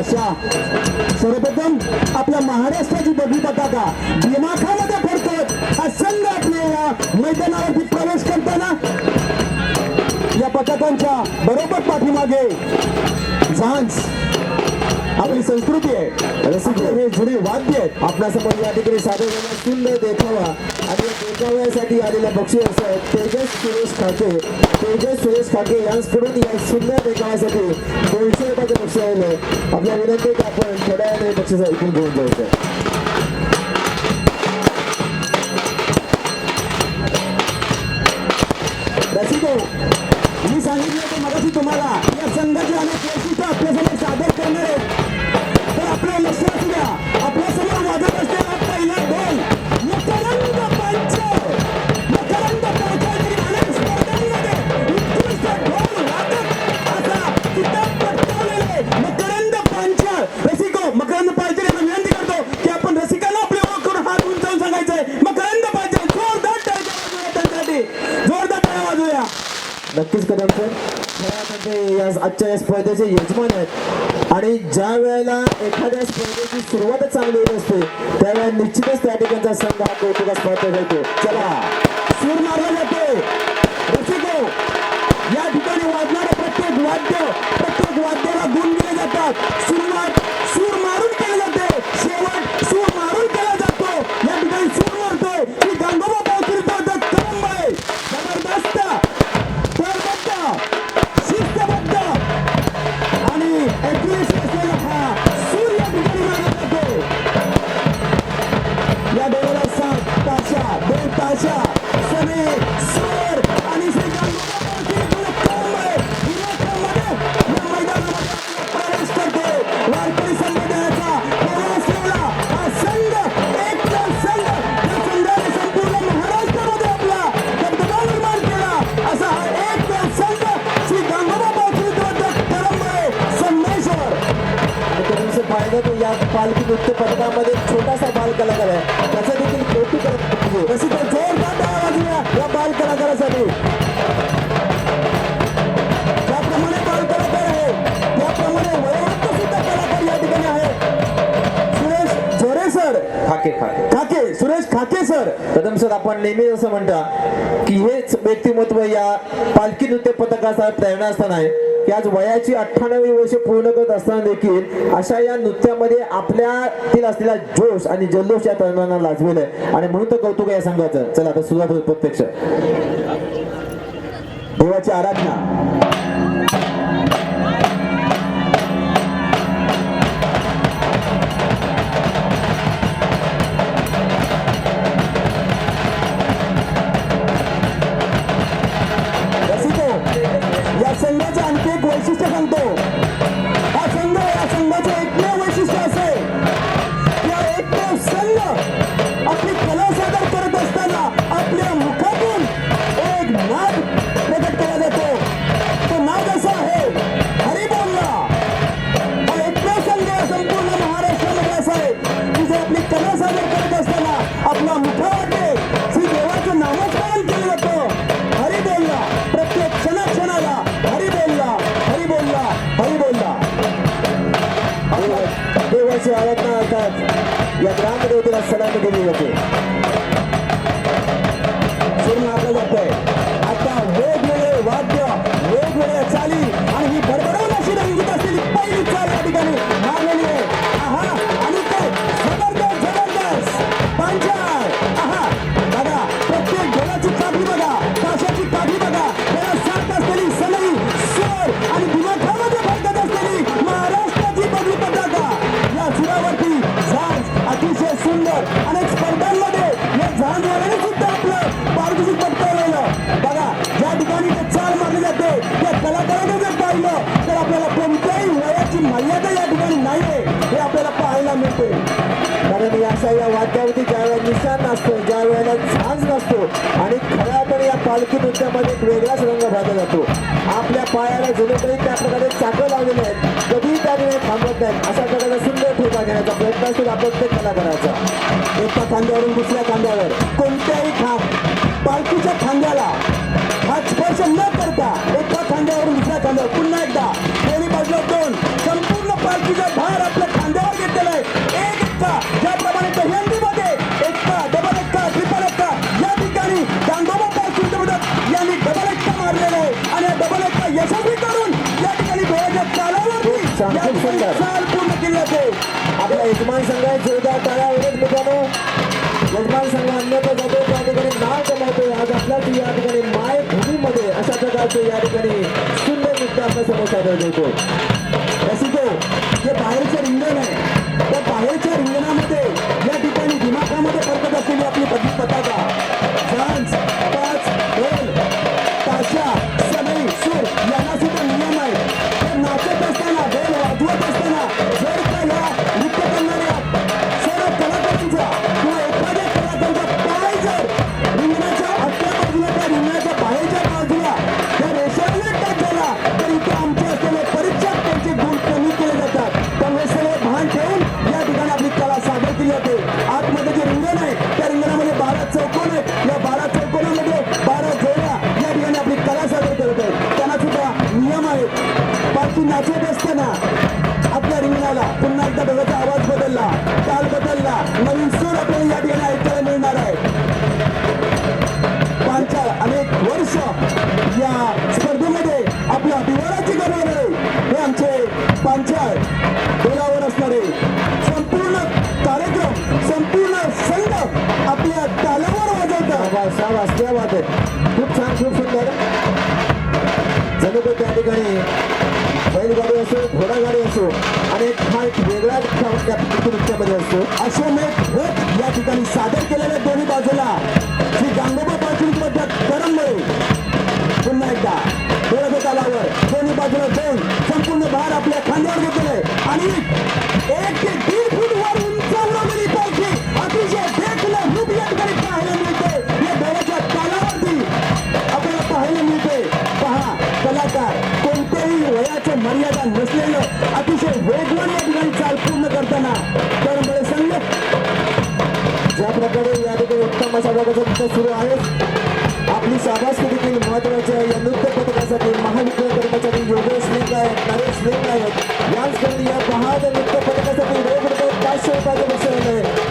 भाषा सर्वप्रथम आपल्या महाराष्ट्राची बघी पताका दिमाखामध्ये फडकत हा संघ मैदानावरती प्रवेश करताना या पथकांच्या बरोबर पाठीमागे झांज आपली संस्कृती आहे रसिक हे। वाद्य आहेत आपल्यासमोर या ठिकाणी सादर झालेला सुंदर देखावा आणि देखाव्यासाठी तेजस सुरेश खाके। तेजस सुरेश खाके यांच्याकडून या सुंदर देखाव्यासाठी दोनशे रुपयाचं बक्षीस आले आपल्या विनंती आपण थोड्या वेळाने बक्षीस ऐकून घेऊन जायचं मी सांगितलं मगाशी तुम्हाला सादर करणार आहेत या आजच्या या स्पर्धेचे यजमान आहेत. आणि ज्या वेळेला एखाद्या स्पर्धेची सुरुवातच चांगली होत असते त्यावेळेला निश्चितच त्या ठिकाणचा संघ हा स्पर्धे होतो. चला सूर मारला जाते रसिको या ठिकाणी वाजणारे प्रत्येक वाद्य प्रत्येक वाद्याला गुण दिले जातात. सुरुवात दोन ताशा सने खाके खाके खाके सुरेश खाके सर. कदम सर आपण नेहमी असं म्हणता की हेच व्यक्तिमत्व या पालखी नृत्य पथकाचा प्रेरणास्थान आहे. की आज वयाची अठ्ठ्याण्णव वर्ष पूर्ण करत असताना देखील अशा या नृत्यामध्ये आपल्यातील असलेला जोश आणि जल्लोष या तरुणांना लाजवेल आहे. आणि म्हणून तर कौतुक या संघाचं. चला आता सुरुवात प्रत्यक्ष. देवाची आराधना. प्रयत्न देवाची या ग्रामदेवतेला सलामी दिली जाते आपल्या पायाला जुनेकडे त्या प्रकारे चाकं लावलेले आहेत. कधीही त्या ठिकाणी थांबत नाहीत. अशा प्रकारे सुंदर ठोका घेण्याचा प्रयत्न असतो हा प्रत्येक कलाकाराचा एका खांद्यावरून दुसऱ्या खांद्यावर. कोणत्याही खांब पालखीच्या खांद्याला हा स्पर्श न करता पूर्ण सुंदर आपला यजमान संघ आहे जोरदार टाळ्या ओळख मित्रांनो. यजमान संघ अन्यथा जातो. त्या ठिकाणी नाव कमावतो. आज आपल्याच या ठिकाणी माय भूमीमध्ये अशा प्रकारचे या ठिकाणी सुंदर मुद्दा आपल्यासमोर सादर करतो तू नाचत असताना आपल्या रिंगणाला पुन्हा एकदा बघायचा आवाज बदलला ताल बदलला नवीन सूर नाट्य सुरू आहे. आपली शाबासकी देखील महत्वाची आहे या नृत्य पथकासाठी महाविद्यालय कर्मचारी योगेश लिंग आहेत नरेश लिंग आहेत. या या दहा नृत्य पथकासाठी वेगवेगळे पाचशे रुपयाचे बसवले. आहे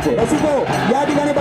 करायचे या ठिकाणी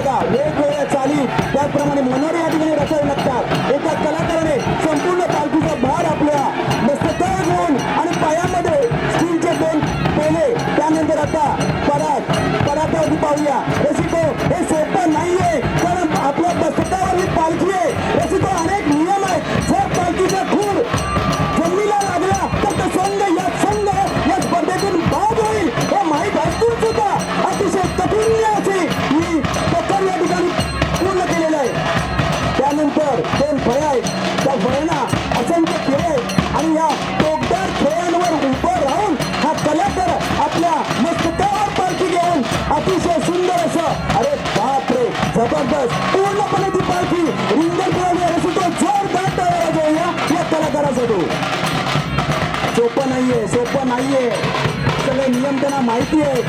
जबरदस्त पूर्णपणे ती पालखी रिंगर पुरवली सुद्धा जोरदार तयार जाऊया या कलाकारासाठी सोपं नाहीये सोपं नाहीये. सगळे नियम त्यांना माहिती आहे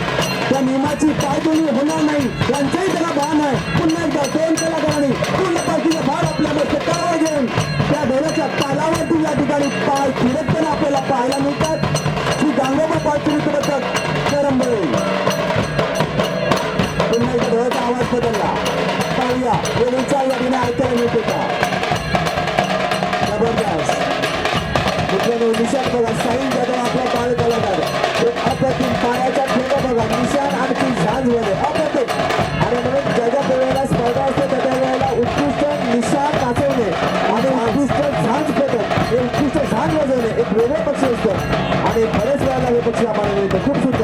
त्या नियमाची पायदोली होणार नाही. त्यांचाही त्याला भान आहे. पुन्हा एकदा दोन कलाकारांनी पूर्ण पालखीचा भार आपल्या मस्त करावा घेऊन त्या ढोलाच्या तालावरती या ठिकाणी पाय फिरत आपल्याला पाहायला मिळतात. श्री गांगोबा पाचवी करतात करंबळे. पुन्हा एकदा ढोलाचा आवाज बदलला. ऐकूया वेलूच्या वडीने ऐकायला मिळते का जबरदस्त मित्रांनो निशाण बघा साईन जाधव आपल्या काळ कलाकार एक अप्रतिम पायाच्या खेळ बघा निशाण आणखी झांजमध्ये अप्रतिम आणि म्हणून ज्या वेळेला स्पर्धा असते त्या त्या वेळेला उत्कृष्ट निशाण नाचवणे आणि उत्कृष्ट झांज फेकत हे उत्कृष्ट झांज वाजवणे एक वेगळं पक्ष असतं आणि बरेच वेळेला हे पक्ष आम्हाला मिळतं खूप सुंदर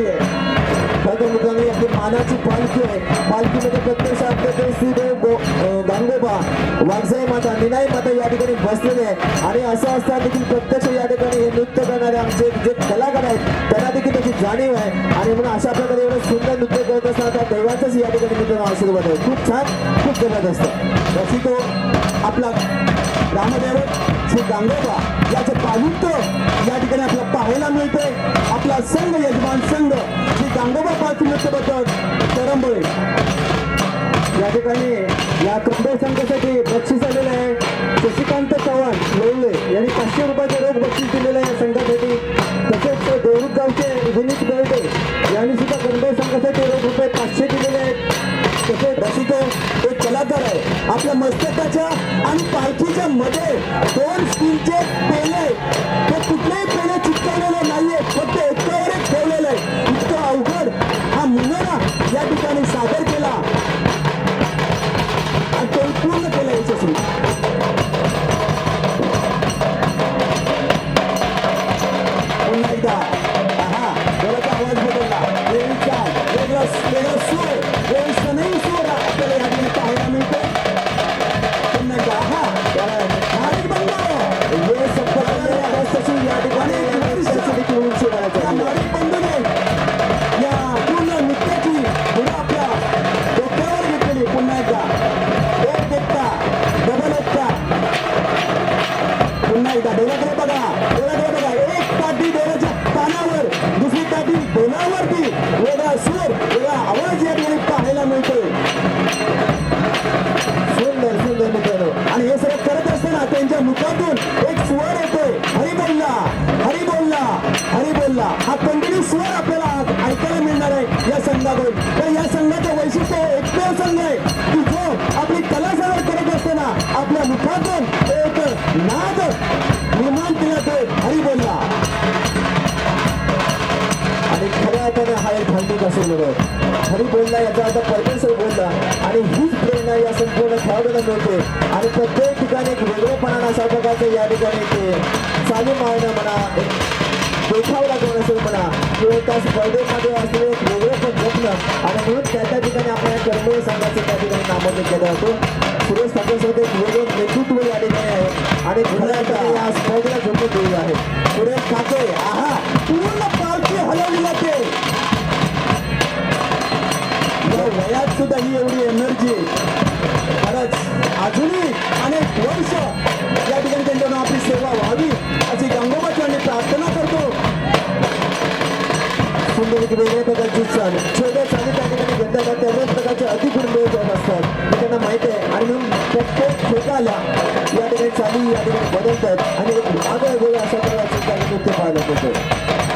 केलेली आहे बघा मित्रांनो आपली मानाची पालखी आहे. पालखीमध्ये प्रत्यक्ष आपले ते श्रीदेव गांगोबा वागसाई माता निनाई माता या ठिकाणी बसलेले आहे आणि असं असता देखील प्रत्यक्ष या ठिकाणी हे नृत्य करणारे आमचे जे कलाकार आहेत त्यांना देखील त्याची जाणीव आहे. आणि म्हणून अशा प्रकारे एवढं सुंदर नृत्य करत असताना त्या दैवाचाच या ठिकाणी मित्रांनो आशीर्वाद आहे. खूप छान खूप जबरदस्त. रसिको आपला रामदेव श्री गांगोबा याचं पावित्य या ठिकाणी आपल्याला पाहायला मिळतंय. आपला संघ यजमान संघ श्री गांगोबा पालखी नृत्य पथक करंबळे या ठिकाणी या कंबळ संघासाठी बक्षीस आलेलं आहे. शशिकांत चव्हाण लोवले यांनी पाचशे रुपयाचे रोख बक्षीस दिलेलं आहे या संघासाठी. तसेच देवरुख गावचे विनीत बेर्डे यांनी सुद्धा कंबळ संघासाठी आपल्या मस्तकाच्या आणि पालखीच्या मध्ये दोन स्टीलचे पेले ते कुठलेही पेले चिटकवलेले नाही धार्मिक असेल हरी बोलला याचा अर्थ परमेश्वर बोलला आणि हीच प्रेरणा या संपूर्ण खेळाडूला मिळते. आणि प्रत्येक ठिकाणी एक वेगळेपणा अशा प्रकारचं या ठिकाणी ते चालू मारणं म्हणा एक देखावला असेल म्हणा किंवा त्या स्पर्धेमध्ये असलेले एक वेगळेपण जपणं आणि म्हणून त्या त्या ठिकाणी आपण या कर्मवीर संघाचं त्या ठिकाणी नामोदन केलं होतं सुरेश ठाकरेसोबत एक वेगळं नेतृत्व या ठिकाणी आहे. आणि खऱ्या या स्पर्धेला झोपून दिलेलं आहे. सुरेश ठाकरे आहा! पूर्ण पालखी हलवली जाते. सुद्धा ही एवढी एनर्जी खरंच अजूनही अनेक वर्ष या ठिकाणी त्यांच्याकडून आपली सेवा व्हावी अशी गंगोबाची आम्ही प्रार्थना करतो. सुंदर एक वेगळ्या प्रकारची चाल छोट्या चाली त्या ठिकाणी घेतल्या त्याच प्रकारचे अधिक जात असतात. हे त्यांना माहिती आहे. आणि म्हणून प्रत्येक छोट्याला या ठिकाणी चाली या ठिकाणी बदलतात. आणि एक आगळ वेगळं अशा प्रकारचे चाली नृत्य पाहायला मिळतं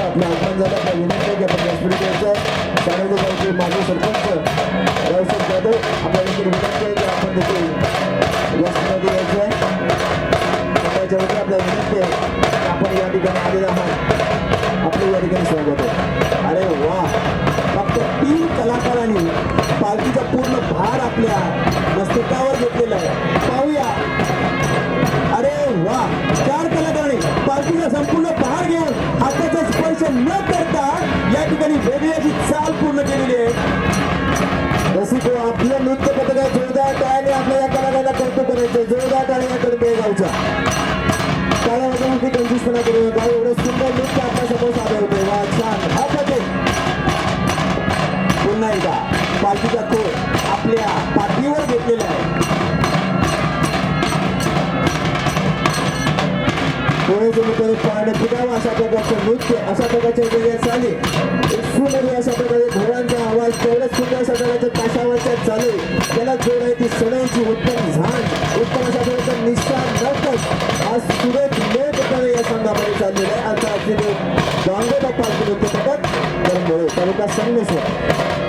आगमन झालं आपल्या विनंती आहे की आपण व्यासपीठ यायचं शाळेचे माजी सरपंच रावसाहेब जाधव आपल्या अशा प्रकारचं नृत्य अशा प्रकारच्या वेगळ्या चाली एक अशा प्रकारे घोड्यांचा आवाज तेवढ्याच सुंदर अशा प्रकारच्या ताशावरच्या चाली त्याला जोड आहे ती सणांची उत्तम झाण उत्तम अशा प्रकारचा निष्ठा नकट आज सुरेख लेखपणे या संघामध्ये चाललेला आहे. आता अगदी गांगोबा पालखी नृत्य पथक करंबोळे तालुका संगमेश्वर.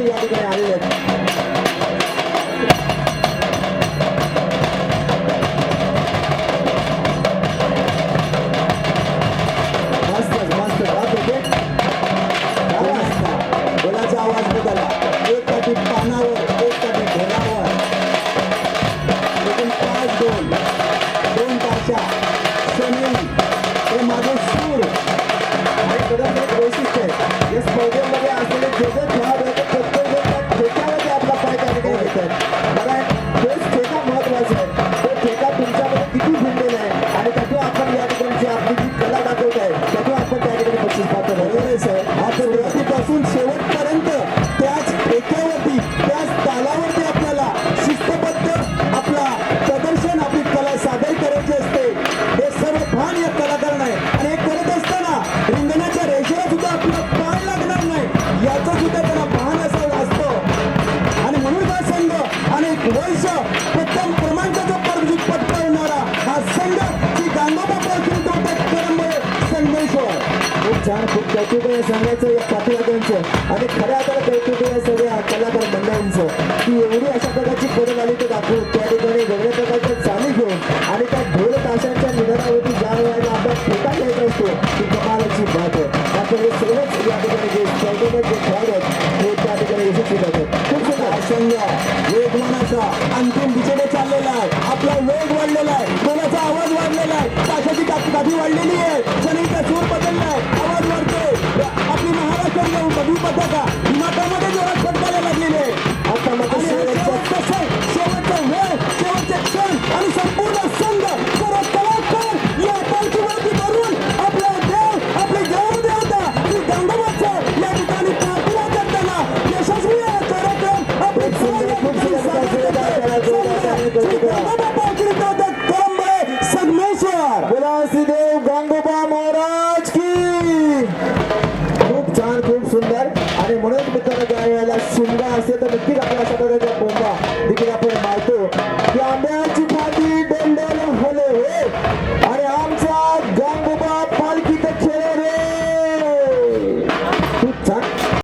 ചെയ്യാതിരിക്കാൻ ആരും कौतुक आहे सांगायचं या पाठीवाद्यांचं आणि खऱ्या अर्थाला कौतुक आहे सगळ्या कलाकार मंडळांचं. की एवढी अशा प्रकारची पदं आली तर दाखवून त्या ठिकाणी वेगळ्या प्रकारच्या चाली घेऊन आणि त्या ढोल ताशांच्या निधनावरती ज्या वेळेला आपला फोटा घ्यायचा असतो ती कमालाची बात आहे. त्यामुळे सगळेच या ठिकाणी जे स्पर्धेमध्ये जे खेळाडू आहेत ते त्या ठिकाणी यशस्वी जातात खूप सुद्धा संघ वेगवान असा अंतिम दिशेने चाललेला आहे. आपला वेग वाढलेला आहे. कोणाचा आवाज वाढलेला आहे? ताशाची काठी वाढलेली आहे.